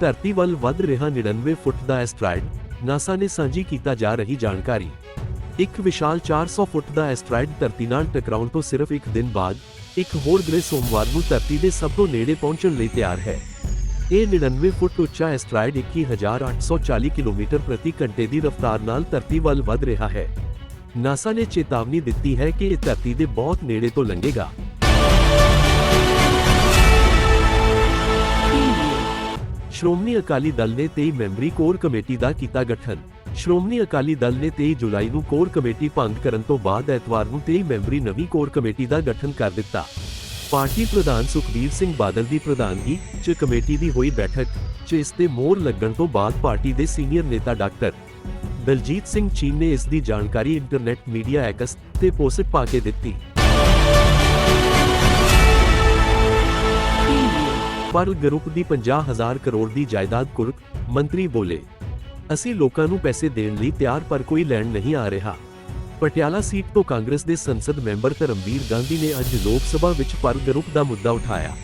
ਧਰਤੀ ਵੱਲ ਵੱਧ ਰਿਹਾ 99 ਫੁੱਟ ਦਾ ਐਸਟਰਾਇਡ ਨਾਸਾ ਨੇ ਸਾਂਝੀ ਕੀਤਾ ਜਾ ਰਹੀ ਜਾਣਕਾਰੀ। ਇੱਕ ਵਿਸ਼ਾਲ 400 ਫੁੱਟ ਦਾ ਐਸਟਰਾਇਡ ਧਰਤੀ ਨਾਲ ਟਕਰਾਉਣ ਤੋਂ ਸਿਰਫ ਇੱਕ ਦਿਨ ਬਾਅਦ, ਇੱਕ ਹੋਰ ਗ੍ਰਹਿ ਸੋਮਵਾਰ ਨੂੰ ਧਰਤੀ ਦੇ ਸਭ ਤੋਂ ਨੇੜੇ ਪਹੁੰਚਣ ਲਈ ਤਿਆਰ ਹੈ। ਇਹ 99 ਫੁੱਟ ਉੱਚਾ ਐਸਟਰਾਇਡ 21840 ਕਿਲੋਮੀਟਰ ਪ੍ਰਤੀ ਘੰਟੇ ਦੀ ਰਫ਼ਤਾਰ ਨਾਲ ਧਰਤੀ ਵੱਲ ਵਧ ਰਿਹਾ ਹੈ। ਨਾਸਾ ਨੇ ਚੇਤਾਵਨੀ ਦਿੱਤੀ ਹੈ ਕਿ ਇਹ ਧਰਤੀ ਦੇ ਬਹੁਤ ਨੇੜੇ ਤੋਂ ਲੰਘੇਗਾ। ਸ਼੍ਰੋਮਣੀ ਅਕਾਲੀ ਦਲ ਨੇ 23 ਮੈਂਬਰੀ ਕੋਰ ਕਮੇਟੀ ਦਾ ਕੀਤਾ ਗਠਨ। ਸ਼੍ਰੋਮਣੀ ਅਕਾਲੀ ਦਲ ਨੇ 23 ਜੁਲਾਈ ਨੂੰ ਕੋਰ ਕਮੇਟੀ ਭੰਗ ਕਰਨ ਤੋਂ ਬਾਅਦ ਐਤਵਾਰ ਨੂੰ 23 ਮੈਂਬਰੀ ਨਵੀਂ ਕੋਰ ਕਮੇਟੀ ਦਾ ਗਠਨ ਕਰ ਦਿੱਤਾ। ਪਾਰਟੀ ਪ੍ਰਧਾਨ ਸੁਖਬੀਰ ਸਿੰਘ ਬਾਦਲ ਦੀ ਪ੍ਰਧਾਨਗੀ 'ਚ ਕਮੇਟੀ ਦੀ ਹੋਈ ਬੈਠਕ, 'ਚ ਇਸ ਤੇ ਮੋਹਰ ਲੱਗਣ ਤੋਂ ਬਾਅਦ ਪਾਰਟੀ ਦੇ ਸੀਨੀਅਰ ਨੇਤਾ ਡਾਕਟਰ ਦਲਜੀਤ ਸਿੰਘ ਚੀਨ ਨੇ ਇਸ ਦੀ ਜਾਣਕਾਰੀ ਇੰਟਰਨੈਟ ਮੀਡੀਆ ਐਕਸ ਤੇ ਪੋਸਟ ਪਾ ਕੇ ਦਿੱਤੀ। ਪਰ ਗਰੁੱਪ ਦੀ 50000 ਕਰੋੜ ਦੀ ਜਾਇਦਾਦ ਕੁਰਕ, ਮੰਤਰੀ ਬੋਲੇ, ਅਸੀਂ ਲੋਕਾਂ ਨੂੰ ਪੈਸੇ ਦੇਣ ਲਈ ਤਿਆਰ ਪਰ ਕੋਈ ਲੈਣ ਨਹੀਂ ਆ ਰਿਹਾ। ਪਟਿਆਲਾ ਸੀਟ ਤੋਂ ਕਾਂਗਰਸ ਦੇ ਸੰਸਦ ਮੈਂਬਰ ਧਰਮਵੀਰ ਗਾਂਧੀ ਨੇ ਅੱਜ ਲੋਕ ਸਭਾ ਵਿੱਚ ਪਰ ਗਰੁੱਪ ਦਾ ਮੁੱਦਾ ਉਠਾਇਆ।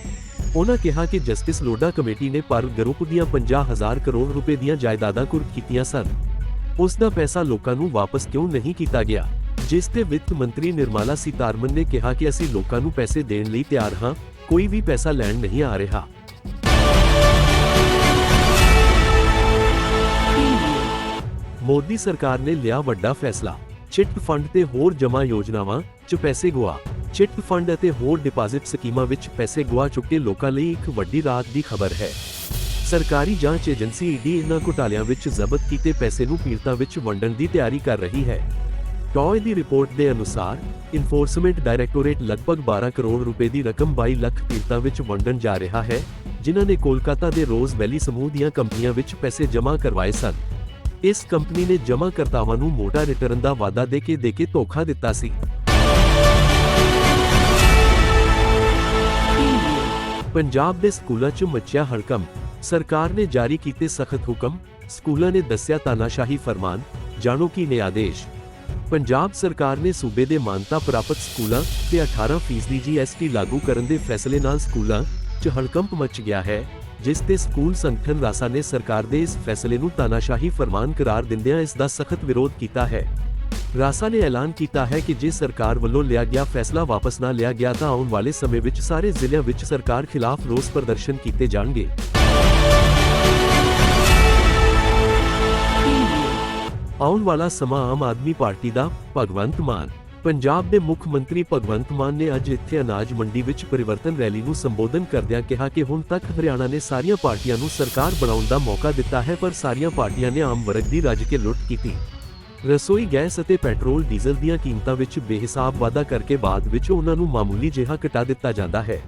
ਉਹਨਾਂ ਕਿਹਾ ਕਿ ਜਸਟਿਸ ਲੋਡਾ ਕਮੇਟੀ ਨੇ ਪਰ ਗਰੁੱਪ ਦੀਆਂ 50000 ਕਰੋੜ ਰੁਪਏ ਦੀਆਂ ਜਾਇਦਾਦਾਂ ਕੁਰਕ ਕੀਤੀਆਂ ਸਨ। ਉਸ ਦਾ ਪੈਸਾ ਲੋਕਾਂ ਨੂੰ ਵਾਪਸ ਕਿਉਂ ਨਹੀਂ ਕੀਤਾ ਗਿਆ? ਜਿਸ ਤੇ ਵਿੱਤ ਮੰਤਰੀ ਨਿਰਮਲਾ ਸੀਤਾਰਮਨ ਨੇ ਕਿਹਾ ਕਿ ਅਸੀਂ ਲੋਕਾਂ ਨੂੰ ਪੈਸੇ ਦੇਣ ਲਈ ਤਿਆਰ ਹਾਂ ਕੋਈ ਵੀ ਪੈਸਾ ਲੈਣ ਨਹੀਂ ਆ ਰਿਹਾ। ਮੋਦੀ ਸਰਕਾਰ ਨੇ ਲਿਆ ਵੱਡਾ ਫੈਸਲਾ। ਚਿੱਟ ਫੰਡ ਤੇ ਹੋਰ ਜਮ੍ਹਾਂ ਯੋਜਨਾਵਾਂ 'ਚ ਪੈਸੇ ਗੁਆ। ਚਿੱਟ ਫੰਡ ਅਤੇ ਹੋਰ ਡਿਪਾਜ਼ਿਟ ਸਕੀਮਾਂ ਵਿੱਚ ਪੈਸੇ ਗੁਆ ਚੁੱਕੇ ਲੋਕਾਂ ਲਈ ਇੱਕ ਵੱਡੀ ਰਾਤ ਦੀ ਖਬਰ ਹੈ। ਸਰਕਾਰੀ ਜਾਂਚ ਏਜੰਸੀ ਈਡੀ ਇਹਨਾਂ ਘੁਟਾਲਿਆਂ ਵਿੱਚ ਜ਼ਬਤ ਕੀਤੇ ਪੈਸੇ ਨੂੰ ਪੀੜਤਾਂ ਵਿੱਚ ਵੰਡਣ ਦੀ ਤਿਆਰੀ ਕਰ ਰਹੀ ਹੈ। ਟੌਏ ਦੀ ਰਿਪੋਰਟ ਦੇ ਅਨੁਸਾਰ ਇਨਫੋਰਸਮੈਂਟ ਡਾਇਰੈਕਟੋਰੇਟ ਲਗਭਗ 12 ਕਰੋੜ ਰੁਪਏ ਦੀ ਰਕਮ 22 ਲੱਖ ਪੀੜਤਾਂ ਵਿੱਚ ਵੰਡਣ ਜਾ ਰਿਹਾ ਹੈ, ਜਿਨ੍ਹਾਂ ਨੇ ਕੋਲਕਾਤਾ ਦੇ ਰੋਜ਼ ਵੈਲੀ ਸਮੂਹ ਦੀਆਂ ਕੰਪਨੀਆਂ ਵਿੱਚ ਪੈਸੇ ਜਮ੍ਹਾਂ ਕਰਵਾਏ ਸਨ। ਇਸ ਕੰਪਨੀ ਨੇ ਜਮ੍ਹਾਂਕਰਤਾਵਾਂ ਨੂੰ ਮੋਟਾ ਰਿਟਰਨ ਦਾ ਵਾਅਦਾ ਦੇ ਕੇ ਦੇ ਕੇ ਧੋਖਾ ਦਿੱਤਾ ਸੀ। ਪੰਜਾਬ ਦੇ ਸਕੂਲਾਂ 'ਚ ਮੱਚਿਆ ਹੜਕੰਪ। ਸਰਕਾਰ ਨੇ ਜਾਰੀ ਕੀਤੇ ਸਖਤ ਹੁਕਮ। ਸਕੂਲਾਂ ਨੇ ਦੱਸਿਆ ਤਾਨਾਸ਼ਾਹੀ ਫਰਮਾਨ, ਜਾਣੋ ਕੀ ਨੇ ਆਦੇਸ਼। ਪੰਜਾਬ ਸਰਕਾਰ ਨੇ ਸੂਬੇ ਦੇ ਮਾਨਤਾ ਪ੍ਰਾਪਤ ਸਕੂਲਾਂ ਤੇ 18% ਜੀਐਸਟੀ ਲਾਗੂ ਕਰਨ ਦੇ ਫੈਸਲੇ ਨਾਲ ਸਕੂਲਾਂ 'ਚ ਹੜਕੰਪ ਮਚ ਗਿਆ ਹੈ, ਜਿਸ ਤੇ ਸਕੂਲ ਸੰਗਠਨ ਰਾਸਾ ਨੇ ਸਰਕਾਰ ਦੇ ਇਸ ਫੈਸਲੇ ਨੂੰ ਤਾਨਾਸ਼ਾਹੀ ਫਰਮਾਨ ਕਰਾਰ ਦਿੰਦਿਆਂ ਇਸ ਦਾ ਸਖਤ ਵਿਰੋਧ ਕੀਤਾ ਹੈ। ਰਾਸਾ ਨੇ ਐਲਾਨ ਕੀਤਾ ਹੈ ਕਿ ਜੇ ਸਰਕਾਰ ਵੱਲੋਂ ਲਿਆ ਗਿਆ ਫੈਸਲਾ ਵਾਪਸ ਨਾ ਲਿਆ ਗਿਆ ਤਾਂ ਆਉਣ ਵਾਲੇ ਸਮੇਂ ਵਿੱਚ ਸਾਰੇ ਜ਼ਿਲ੍ਹਿਆਂ ਵਿੱਚ ਸਰਕਾਰ ਖਿਲਾਫ ਰੋਸ ਪ੍ਰਦਰਸ਼ਨ ਕੀਤੇ ਜਾਣਗੇ। ਆਉਣ ਵਾਲਾ ਸਮਾਂ ਆਮ ਆਦਮੀ ਪਾਰਟੀ ਦਾ ਭਗਵੰਤ ਮਾਨ। ਪੰਜਾਬ ਦੇ ਮੁੱਖ ਮੰਤਰੀ ਭਗਵੰਤ ਮਾਨ ਨੇ ਅੱਜ ਇੱਥੇ ਅਨਾਜ ਮੰਡੀ ਵਿੱਚ ਪਰਿਵਰਤਨ ਰੈਲੀ ਨੂੰ ਸੰਬੋਧਨ ਕਰਦਿਆਂ ਕਿਹਾ ਕਿ ਹੁਣ ਤੱਕ ਹਰਿਆਣਾ ਨੇ ਸਾਰੀਆਂ ਪਾਰਟੀਆਂ ਨੂੰ ਸਰਕਾਰ ਬਣਾਉਣ ਦਾ ਮੌਕਾ ਦਿੱਤਾ ਹੈ, ਪਰ ਸਾਰੀਆਂ ਪਾਰਟੀਆਂ ਨੇ ਆਮ ਵਰਗ ਦੀ ਰੱਜ ਕੇ ਲੁੱਟ ਕੀਤੀ। ਰਸੋਈ, ਗੈਸ ਅਤੇ ਪੈਟਰੋਲ, ਡੀਜ਼ਲ ਦੀਆਂ ਕੀਮਤਾਂ ਵਿੱਚ ਬੇਹਿਸਾਬ ਵਾਧਾ ਕਰਕੇ ਬਾਅਦ ਵਿੱਚ ਉਹਨਾਂ ਨੂੰ ਮਾਮੂਲੀ ਜਿਹਾ ਘਟਾ ਦਿੱਤਾ ਜਾਂਦਾ ਹੈ।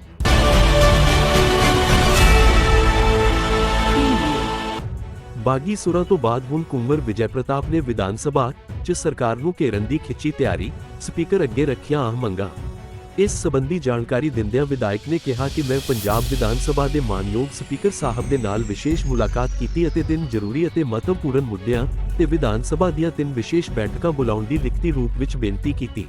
ਬਾਗੀ ਸੁਰਾਂ ਤੋਂ ਬਾਅਦ ਹੁਣ ਕੁੰਵਰ ਵਿਜੈ ਪ੍ਰਤਾਪ ਨੇ ਵਿਧਾਨ ਸਭਾ 'ਚ ਸਰਕਾਰ ਨੂੰ ਘੇਰਨ ਦੀ ਖਿੱਚੀ ਤਿਆਰੀ, ਸਪੀਕਰ ਅੱਗੇ ਰੱਖੀਆਂ ਆਹ ਮੰਗਾਂ। ਇਸ ਸੰਬੰਧੀ ਜਾਣਕਾਰੀ ਦਿੰਦਿਆਂ ਵਿਧਾਇਕ ਨੇ ਕਿਹਾ ਕਿ ਮੈਂ ਪੰਜਾਬ ਵਿਧਾਨ ਸਭਾ ਦੇ ਮਾਨਯੋਗ ਸਪੀਕਰ ਸਾਹਿਬ ਦੇ ਨਾਲ ਵਿਸ਼ੇਸ਼ ਮੁਲਾਕਾਤ ਕੀਤੀ ਅਤੇ ਤਿੰਨ ਜ਼ਰੂਰੀ ਅਤੇ ਮਹੱਤਵਪੂਰਨ ਮੁੱਦਿਆਂ ਤੇ ਵਿਧਾਨ ਸਭਾ ਦੀਆਂ ਤਿੰਨ ਵਿਸ਼ੇਸ਼ ਬੈਠਕਾਂ ਬੁਲਾਉਣ ਦੀ ਲਿਖਤੀ ਰੂਪ ਵਿੱਚ ਬੇਨਤੀ ਕੀਤੀ।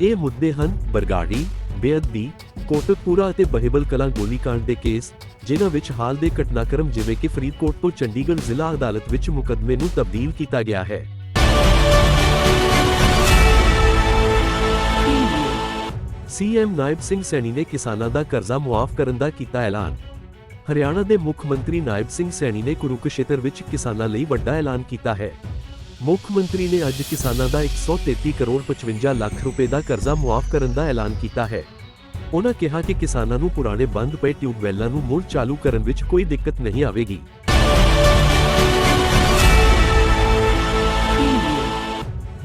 ਇਹ ਮੁੱਦੇ ਹਨ ਬਰਗਾੜੀ ਬੇਅਦਬੀ, ਕੋਟਕਪੂਰਾ ਅਤੇ ਬਹਿਬਲ ਕਲਾਂ ਗੋਲੀकांड ਦੇ ਕੇਸ, ਜਿਨ੍ਹਾਂ ਵਿੱਚ ਹਾਲ ਦੇ ਘਟਨਾਕ੍ਰਮ ਜਿਵੇਂ ਕਿ ਫਰੀਦਕੋਟ ਤੋਂ ਚੰਡੀਗੜ੍ਹ ਜ਼ਿਲ੍ਹਾ ਅਦਾਲਤ ਵਿੱਚ ਮੁਕੱਦਮੇ ਨੂੰ ਤਬਦੀਲ ਕੀਤਾ ਗਿਆ ਹੈ। ਸੀਐਮ ਨਾਇਬ ਸਿੰਘ ਸੈਣੀ ਨੇ ਕਿਸਾਨਾਂ ਦਾ ਕਰਜ਼ਾ ਮੁਆਫ ਕਰਨ ਦਾ ਕੀਤਾ ਐਲਾਨ। ਹਰਿਆਣਾ ਦੇ ਮੁੱਖ ਮੰਤਰੀ ਨਾਇਬ ਸਿੰਘ ਸੈਣੀ ਨੇ ਕੁਰੂਕਸ਼ੇਤਰ ਵਿੱਚ ਕਿਸਾਨਾਂ ਲਈ ਵੱਡਾ ਐਲਾਨ ਕੀਤਾ ਹੈ। ਮੁੱਖ ਮੰਤਰੀ ਨੇ ਅੱਜ ਕਿਸਾਨਾਂ ਦਾ 133 ਕਰੋੜ 55 ਲੱਖ ਰੁਪਏ ਦਾ ਕਰਜ਼ਾ ਮੁਆਫ ਕਰਨ ਦਾ ਐਲਾਨ ਕੀਤਾ ਹੈ। ਉਹਨਾਂ ਕਿਹਾ ਕਿ ਕਿਸਾਨਾਂ ਨੂੰ ਪੁਰਾਣੇ ਬੰਦ ਪਏ ਟਿਊਬਵੈੱਲਾਂ ਨੂੰ ਮੁੜ ਚਾਲੂ ਕਰਨ ਵਿੱਚ ਕੋਈ ਦਿੱਕਤ ਨਹੀਂ ਆਵੇਗੀ।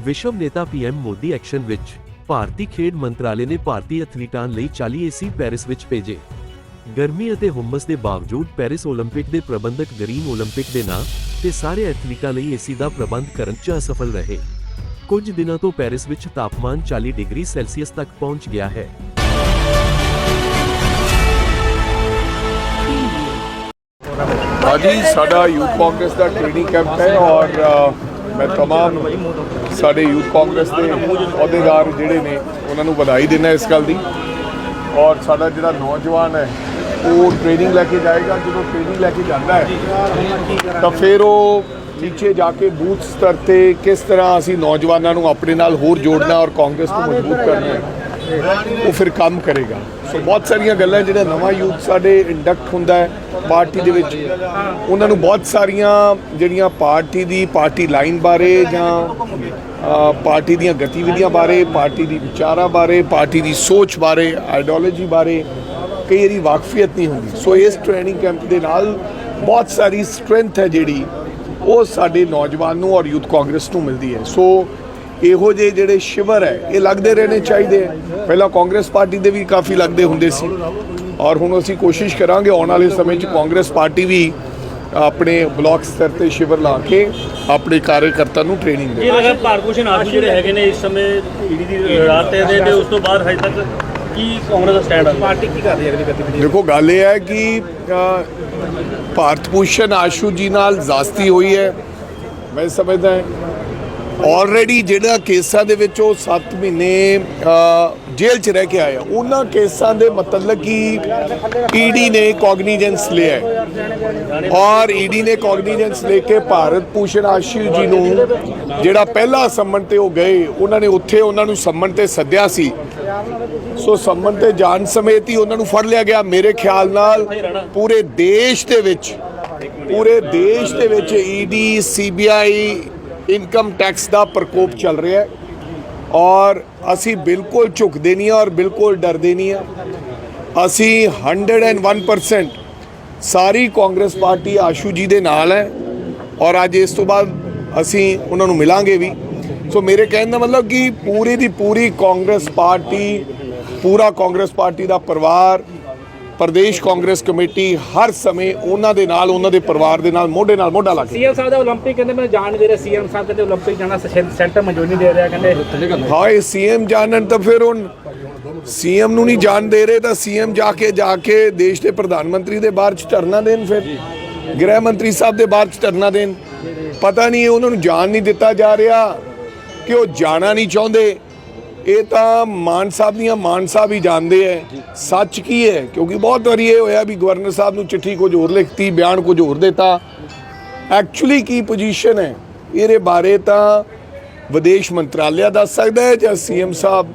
ਵਿਸ਼ਵ ਨੇਤਾ ਪੀਐਮ ਮੋਦੀ ਐਕਸ਼ਨ ਵਿੱਚ ਭਾਰਤੀ ਖੇਡ ਮੰਤਰਾਲੇ ਨੇ ਭਾਰਤੀ ਐਥਲੀਟਾਂ ਲਈ 40 ਏਸੀ ਪੈਰਿਸ ਵਿੱਚ ਭੇਜੇ। ਗਰਮੀ ਅਤੇ ਹੁਮਸ ਦੇ ਬਾਵਜੂਦ ਪੈਰਿਸ 올림픽 ਦੇ ਪ੍ਰਬੰਧਕ ਗ੍ਰੀਨ 올림픽 ਦੇ ਨਾਂ ਤੇ ਸਾਰੇ ਐਥਲੀਟਾਂ ਲਈ ਏਸੀ ਦਾ ਪ੍ਰਬੰਧ ਕਰਨ 'ਚ ਅਸਫਲ ਰਹੇ ਕੁਝ ਦਿਨਾਂ ਤੋਂ ਪੈਰਿਸ ਵਿੱਚ ਤਾਪਮਾਨ 40 ਡਿਗਰੀ ਸੈਲਸੀਅਸ ਤੱਕ ਪਹੁੰਚ ਗਿਆ ਹੈ आज ही साडा यूथ कांग्रेस का ट्रेनिंग कैंप है और ਅ, ਮੈਂ तमाम ਸਾਡੇ ਯੂਥ ਕਾਂਗਰਸ ਦੇ ਅਹੁਦੇਦਾਰ ਜਿਹੜੇ ਨੇ ਉਹਨਾਂ ਨੂੰ ਵਧਾਈ ਦਿੰਦਾ ਇਸ ਗੱਲ ਦੀ ਔਰ ਸਾਡਾ ਜਿਹੜਾ ਨੌਜਵਾਨ ਹੈ ਉਹ ਟ੍ਰੇਨਿੰਗ ਲੈ ਕੇ ਜਾਏਗਾ, ਜਦੋਂ ਟ੍ਰੇਨਿੰਗ ਲੈ ਕੇ ਜਾਂਦਾ ਹੈ, ਤਾਂ ਫਿਰ ਉਹ ਨੀਚੇ ਜਾ ਕੇ ਬੂਥ ਸਤਰ ਤੇ ਕਿਸ ਤਰ੍ਹਾਂ ਅਸੀਂ ਨੌਜਵਾਨਾਂ ਨੂੰ ਆਪਣੇ ਨਾਲ ਹੋਰ ਜੋੜਨਾ ਔਰ ਕਾਂਗਰਸ ਨੂੰ ਮਜ਼ਬੂਤ ਕਰਨਾ ਹੈ, ਉਹ ਫਿਰ ਕੰਮ ਕਰੇਗਾ। ਸੋ ਬਹੁਤ ਸਾਰੀਆਂ ਗੱਲਾਂ ਜਿਹੜਾ ਨਵਾਂ ਯੂਥ ਸਾਡੇ ਇੰਡਕਟ ਹੁੰਦਾ ਹੈ ਪਾਰਟੀ ਦੇ ਵਿੱਚ, ਉਹਨਾਂ ਨੂੰ ਬਹੁਤ ਸਾਰੀਆਂ ਜਿਹੜੀਆਂ ਪਾਰਟੀ ਦੀ ਪਾਰਟੀ ਲਾਈਨ ਬਾਰੇ ਜਾਂ ਪਾਰਟੀ ਦੀਆਂ ਗਤੀਵਿਧੀਆਂ ਬਾਰੇ, ਪਾਰਟੀ ਦੀ ਵਿਚਾਰਾਂ ਬਾਰੇ, ਪਾਰਟੀ ਦੀ ਸੋਚ ਬਾਰੇ ਆਈਡੀਓਲੋਜੀ ਬਾਰੇ ਕਈ ਵਾਰੀ ਵਾਕਫੀਅਤ ਨਹੀਂ ਹੁੰਦੀ। ਸੋ ਇਸ ਟ੍ਰੇਨਿੰਗ ਕੈਂਪ ਦੇ ਨਾਲ ਬਹੁਤ ਸਾਰੀ ਸਟਰੈਂਥ ਹੈ ਜਿਹੜੀ, ਉਹ ਸਾਡੇ ਨੌਜਵਾਨ ਨੂੰ ਔਰ ਯੂਥ ਕਾਂਗਰਸ ਨੂੰ ਮਿਲਦੀ ਹੈ। ਸੋ ਇਹੋ ਜਿਹੇ ਜਿਹੜੇ ਸ਼ਿਵਰ ਹੈ, ਇਹ ਲੱਗਦੇ ਰਹਿਣੇ ਚਾਹੀਦੇ ਹੈ। ਪਹਿਲਾਂ ਕਾਂਗਰਸ ਪਾਰਟੀ ਦੇ ਵੀ ਕਾਫੀ ਲੱਗਦੇ ਹੁੰਦੇ ਸੀ। ਔਰ ਹੁਣ ਅਸੀਂ ਕੋਸ਼ਿਸ਼ ਕਰਾਂਗੇ ਆਉਣ ਵਾਲੇ ਸਮੇਂ 'ਚ ਕਾਂਗਰਸ ਪਾਰਟੀ ਵੀ ਆਪਣੇ ਬਲਾਕ ਸਤਰ ਤੇ ਸ਼ਿਵਰ ਲਾ ਕੇ ਆਪਣੇ ਕਾਰਜਕਰਤਾ ਨੂੰ ਟ੍ਰੇਨਿੰਗ ਦੇ ਇਹ ਲਗਾ ਭਾਰਤ ਭੂਸ਼ਣ ਆਸ਼ੂ ਜਿਹੜੇ ਹੈਗੇ ਨੇ ਇਸ ਸਮੇਂ ਈਡੀ ਦੀ ਰਾਤ ਤੇ ਦੇ ਉਸ ਤੋਂ ਬਾਅਦ ਹਜੇ ਤੱਕ ਕੀ ਕਾਂਗਰਸ ਦਾ ਸਟੈਂਡ ਆ? ਪਾਰਟੀ ਕੀ ਕਰ ਰਹੀ ਹੈ ਅਗਲੀ ਗਤੀਵਿਧੀ? ਦੇਖੋ ਗੱਲ ਇਹ ਹੈ ਕਿ ਭਾਰਤ ਭੂਸ਼ਣ ਆਸ਼ੂ ਜੀ ਨਾਲ ਜ਼ਾਸਤੀ ਹੋਈ ਹੈ। ਮੈਂ ਸਮਝਦਾ ਹਾਂ ਆਲਰੇਡੀ ਜਿਹੜਾ ਕੇਸਾਂ ਦੇ ਵਿੱਚ ਉਹ 7 ਮਹੀਨੇ ਜੇਲ੍ਹ 'ਚ ਰਹਿ ਕੇ ਆਇਆ ਉਹਨਾਂ ਕੇਸਾਂ ਦੇ ਮਤਲਬ ਕਿ ਈਡੀ ਨੇ ਕੌਗਨੀਜੈਂਸ ਲਿਆ ਹੈ। ਔਰ ਈਡੀ ਨੇ ਕੌਗਨੀਜੈਂਸ ਲੈ ਕੇ ਭਾਰਤ ਭੂਸ਼ਣ ਆਸ਼ੂ ਜੀ ਨੂੰ ਜਿਹੜਾ ਪਹਿਲਾ ਸੰਮਨ ਤੇ ਉਹ ਗਏ ਉਹਨਾਂ ਨੇ ਉੱਥੇ ਉਹਨਾਂ ਨੂੰ ਸੰਮਨ ਤੇ ਸੱਦਿਆ ਸੀ। ਸੋ ਸੰਮਨ ਤੇ ਜਾਣ ਸਮੇਤ ਹੀ ਉਹਨਾਂ ਨੂੰ ਫੜ ਲਿਆ ਗਿਆ। ਮੇਰੇ ਖਿਆਲ ਨਾਲ ਪੂਰੇ ਦੇਸ਼ ਦੇ ਵਿੱਚ, ਪੂਰੇ ਦੇਸ਼ ਦੇ ਵਿੱਚ ਈਡੀ ਸੀਬੀਆਈ ਇਨਕਮ ਟੈਕਸ ਦਾ ਪ੍ਰਕੋਪ ਚੱਲ ਰਿਹਾ ਹੈ। ਔਰ ਅਸੀਂ ਬਿਲਕੁਲ ਝੁਕਦੇ ਨਹੀਂ ਹਾਂ ਔਰ ਬਿਲਕੁਲ ਡਰਦੇ ਨਹੀਂ ਹਾਂ। ਅਸੀਂ 101% ਸਾਰੀ ਕਾਂਗਰਸ ਪਾਰਟੀ ਆਸ਼ੂ ਜੀ ਦੇ ਨਾਲ ਹੈ। ਔਰ ਅੱਜ ਇਸ ਤੋਂ ਬਾਅਦ ਅਸੀਂ ਉਹਨਾਂ ਨੂੰ ਮਿਲਾਂਗੇ ਵੀ। ਸੋ ਮੇਰੇ ਕਹਿਣ ਦਾ ਮਤਲਬ ਕਿ ਪੂਰੀ ਦੀ ਪੂਰੀ ਕਾਂਗਰਸ ਪਾਰਟੀ ਪੂਰਾ ਕਾਂਗਰਸ ਪਾਰਟੀ ਦਾ ਪਰਿਵਾਰ ਪ੍ਰਦੇਸ਼ ਕਾਂਗਰਸ ਕਮੇਟੀ ਹਰ ਸਮੇਂ ਉਹਨਾਂ ਦੇ ਨਾਲ ਉਹਨਾਂ ਦੇ ਪਰਿਵਾਰ ਦੇ ਨਾਲ ਮੋਢੇ ਨਾਲ ਮੋਢਾ ਲਾ ਕੇ ਸੀਐਮ ਸਾਹਿਬ ਦਾ 올림픽 ਕਹਿੰਦੇ ਮੈਂ ਜਾਣ ਨਹੀਂ ਦੇ ਰਿਹਾ ਸੀਐਮ ਸਾਹਿਬ ਕਹਿੰਦੇ 올림픽 ਜਾਣਾ ਸੈਂ- ਸੈਂਟਰ ਮਨਜ਼ੂਰ ਨਹੀਂ ਦੇ ਰਿਹਾ ਕਹਿੰਦੇ ਹਾਏ ਸੀਐਮ ਜਾਣਨ ਤਾਂ ਫਿਰ ਹੁਣ ਸੀਐਮ ਨੂੰ ਨਹੀਂ ਜਾਣ ਦੇ ਰਹੇ ਤਾਂ ਸੀਐਮ ਜਾ ਕੇ ਜਾ ਕੇ ਦੇਸ਼ ਦੇ ਪ੍ਰਧਾਨ ਮੰਤਰੀ ਦੇ ਬਾਹਰ ਚ ਧਰਨਾ ਦੇਣ ਫਿਰ ਗ੍ਰਹਿ ਮੰਤਰੀ ਸਾਹਿਬ ਦੇ ਬਾਹਰ ਚ ਧਰਨਾ ਦੇਣ ਪਤਾ ਨਹੀਂ ਉਹਨਾਂ ਨੂੰ ਜਾਣ ਨਹੀਂ ਦਿੱਤਾ ਜਾ ਰਿਹਾ ਕਿ ਉਹ ਜਾਣਾ ਨਹੀਂ ਚਾਹੁੰਦੇ। ਇਹ ਤਾਂ ਮਾਨ ਸਾਹਿਬ ਦੀਆਂ ਮਾਨ ਸਾਹਿਬ ਹੀ ਜਾਣਦੇ ਐ। ਸੱਚ ਕੀ ਹੈ ਕਿਉਂਕਿ ਬਹੁਤ ਵਾਰੀ ਇਹ ਹੋਇਆ ਵੀ ਗਵਰਨਰ ਸਾਹਿਬ ਨੂੰ ਚਿੱਠੀ ਕੁਝ ਹੋਰ ਲਿਖਤੀ ਬਿਆਨ ਕੁਝ ਹੋਰ ਦਿੱਤਾ। ਐਕਚੁਅਲੀ ਕੀ ਪੋਜੀਸ਼ਨ ਹੈ ਇਹਦੇ ਬਾਰੇ ਤਾਂ ਵਿਦੇਸ਼ ਮੰਤਰਾਲਿਆ ਦੱਸ ਸਕਦਾ ਹੈ ਜਾਂ ਸੀਐਮ ਸਾਹਿਬ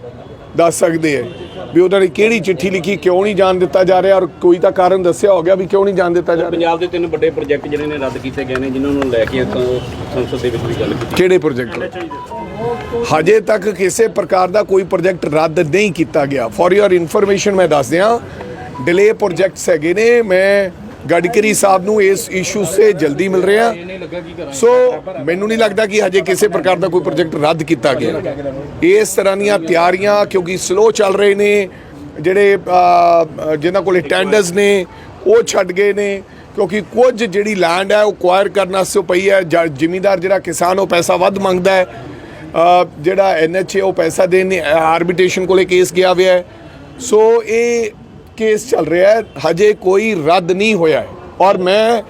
ਦੱਸ ਸਕਦੇ ਹੈ ਵੀ ਉਹਨਾਂ ਨੇ ਕਿਹੜੀ ਚਿੱਠੀ ਲਿਖੀ ਕਿਉਂ ਨਹੀਂ ਜਾਣ ਦਿੱਤਾ ਜਾ ਰਿਹਾ ਔਰ ਕੋਈ ਤਾਂ ਕਾਰਨ ਦੱਸਿਆ ਹੋ ਗਿਆ ਵੀ ਕਿਉਂ ਨਹੀਂ ਜਾਣ ਦਿੱਤਾ ਜਾ ਰਿਹਾ। ਪੰਜਾਬ ਦੇ ਤਿੰਨ ਵੱਡੇ ਪ੍ਰੋਜੈਕਟ ਜਿਹੜੇ ਨੇ ਰੱਦ ਕੀਤੇ ਗਏ ਨੇ ਜਿਨ੍ਹਾਂ ਨੂੰ ਲੈ ਕੇ ਆਪਾਂ ਸੰਸਦ ਦੇ ਵਿੱਚ ਵੀ ਗੱਲ ਕੀਤੀ। ਕਿਹੜੇ ਪ੍ਰੋਜੈਕਟ ਹਜੇ ਤੱਕ ਕਿਸੇ ਪ੍ਰਕਾਰ ਦਾ ਕੋਈ ਪ੍ਰੋਜੈਕਟ ਰੱਦ ਨਹੀਂ ਕੀਤਾ ਗਿਆ। ਫॉर ਯੋਰ ਇਨਫੋਰਮੇਸ਼ਨ ਮੈਂ ਦੱਸ ਦਿਆਂ ਡਿਲੇ ਪ੍ਰੋਜੈਕਟਸ ਹੈਗੇ ਨੇ ਮੈਂ ਗਡਕਰੀ ਸਾਹਿਬ ਨੂੰ ਇਸ ਇਸ਼ੂ ਸੇ ਜਲਦੀ ਮਿਲ ਰਿਹਾ। ਸੋ ਮੈਨੂੰ ਨਹੀਂ ਲੱਗਦਾ ਕਿ ਹਜੇ ਕਿਸੇ ਪ੍ਰਕਾਰ ਦਾ ਕੋਈ ਪ੍ਰੋਜੈਕਟ ਰੱਦ ਕੀਤਾ ਗਿਆ। ਇਸ ਤਰ੍ਹਾਂ ਦੀਆਂ ਤਿਆਰੀਆਂ ਕਿਉਂਕਿ ਸਲੋ ਚੱਲ ਰਹੇ ਨੇ ਜਿਹੜੇ ਅ, ਜਿਨ੍ਹਾਂ ਕੋਲੇ ਟੈਂਡਰਸ ਨੇ ਉਹ ਛੱਡ ਗਏ ਨੇ। ਕਿਉਂਕਿ ਕੁਝ ਜਿਹੜੀ ਲੈਂਡ ਹੈ ਉਹ ਕੁਆਇਰ ਕਰਨ ਵਾਸਤੇ ਪਈ ਹੈ। ਜ਼ਿਮੀਦਾਰ ਜਿਹੜਾ ਕਿਸਾਨ ਉਹ ਪੈਸਾ ਵੱਧ ਮੰਗਦਾ ਹੈ। ਅ, ਜਿਹੜਾ ਐਨਐਚਏ ਉਹ ਪੈਸਾ ਦੇਣ ਆਰਬਿਟ੍ਰੇਸ਼ਨ ਕੋਲੇ ਕੇਸ ਗਿਆ ਹੋਇਆ ਹੈ। ਸੋ ਇਹ ਕੇਸ ਚੱਲ ਰਿਹਾ ਹੈ ਹਜੇ ਕੋਈ ਰੱਦ ਨਹੀਂ ਹੋਇਆ ਹੈ। ਔਰ ਮੈਂ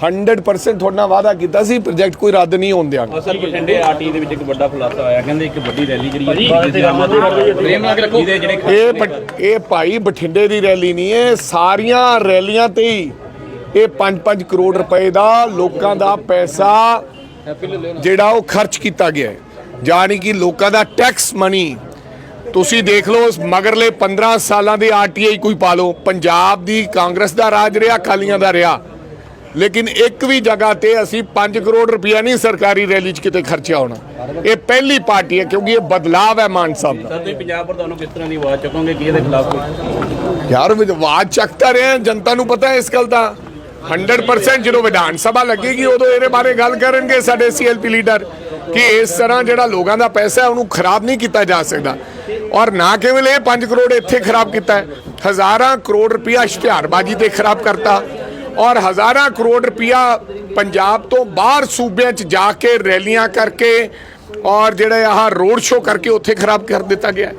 100% ਤੁਹਾਡੇ ਨਾਲ ਵਾਅਦਾ ਕੀਤਾ ਸੀ ਪ੍ਰੋਜੈਕਟ ਕੋਈ ਰੱਦ ਨਹੀਂ ਹੋਣ ਦਿਆਂਗਾ। ਅਸਲ ਬਠਿੰਡੇ ਆਰਟੀ ਦੇ ਵਿੱਚ ਇੱਕ ਵੱਡਾ ਖੁਲਾਸਾ ਹੋਇਆ ਕਹਿੰਦੇ ਇੱਕ ਵੱਡੀ ਰੈਲੀ ਜਿਹੜੀ ਪ੍ਰੇਮ ਨਾਲ ਰੱਖੋ। ਇਹ ਇਹ ਭਾਈ ਬਠਿੰਡੇ ਦੀ ਰੈਲੀ ਨਹੀਂ ਹੈ ਸਾਰੀਆਂ ਰੈਲੀਆਂ ਤੇ ਹੀ ਇਹ 5-5 ਕਰੋੜ ਰੁਪਏ ਦਾ ਲੋਕਾਂ ਦਾ ਪੈਸਾ ਜਿਹੜਾ ਉਹ ਖਰਚ ਕੀਤਾ ਗਿਆ ਹੈ। ਯਾਨੀ ਕਿ ਲੋਕਾਂ ਦਾ ਟੈਕਸ ਮਨੀ ਤੁਸੀਂ ਦੇਖ ਲਓ ਮਗਰਲੇ 15 ਸਾਲਾਂ ਦੇ ਆਰਟੀਆਈ ਕੋਈ ਪਾ ਲਓ। ਪੰਜਾਬ ਦੀ ਕਾਂਗਰਸ ਦਾ ਰਾਜ ਰਿਹਾ ਅਕਾਲੀਆਂ ਦਾ ਰਿਹਾ। ਲੇਕਿਨ ਇੱਕ ਵੀ ਜਗ੍ਹਾ ਤੇ ਅਸੀਂ 5 ਕਰੋੜ ਰੁਪਇਆ ਨਹੀਂ ਸਰਕਾਰੀ ਰੈਲੀ 'ਚ ਕਿਤੇ ਖਰਚਿਆ ਹੋਣਾ। ਇਹ ਪਹਿਲੀ ਪਾਰਟੀ ਹੈ ਕਿਉਂਕਿ ਇਹ ਬਦਲਾਵ ਹੈ ਮਾਨ ਸਾਹਿਬ ਦਾ। ਸਰ ਤੁਸੀਂ ਪੰਜਾਬ ਪ੍ਰਧਾਨ ਨੂੰ ਕਿਸ ਤਰ੍ਹਾਂ ਦੀ ਆਵਾਜ਼ ਚੁੱਕੋਗੇ? ਕਿ ਇਹਦੇ ਖਿਲਾਫ ਯਾਰ ਵਿਵਾਦ ਚੱਕਦਾ ਰਿਹਾ ਜਨਤਾ ਨੂੰ ਪਤਾ ਹੈ ਇਸ ਗੱਲ ਦਾ। 100% ਜਦੋਂ ਵਿਧਾਨ ਸਭਾ ਲੱਗੇਗੀ ਉਦੋਂ ਇਹਦੇ ਬਾਰੇ ਗੱਲ ਕਰਨਗੇ ਸਾਡੇ ਸੀਐਲਪੀ ਲੀਡਰ ਕਿ ਇਸ ਤਰ੍ਹਾਂ ਜਿਹੜਾ ਲੋਕਾਂ ਦਾ ਪੈਸਾ ਹੈ ਉਹਨੂੰ ਖਰਾਬ ਨਹੀਂ ਕੀਤਾ ਜਾ ਸਕਦਾ। ਔਰ ਨਾ ਕੇਵਲ ਇਹ 5 ਕਰੋੜ ਇੱਥੇ ਖਰਾਬ ਕੀਤਾ ਹਜ਼ਾਰਾਂ ਕਰੋੜ ਰੁਪਇਆ ਇਸ਼ਤਿਹਾਰਬਾਜ਼ੀ ਤੇ ਖਰਾਬ ਕਰਤਾ। ਔਰ ਹਜ਼ਾਰਾਂ ਕਰੋੜ ਰੁਪਇਆ ਪੰਜਾਬ ਤੋਂ ਬਾਹਰ ਸੂਬਿਆਂ 'ਚ ਜਾ ਕੇ ਰੈਲੀਆਂ ਕਰਕੇ ਔਰ ਜਿਹੜੇ ਆਹ ਰੋਡ ਸ਼ੋਅ ਕਰਕੇ ਉੱਥੇ ਖਰਾਬ ਕਰ ਦਿੱਤਾ ਗਿਆ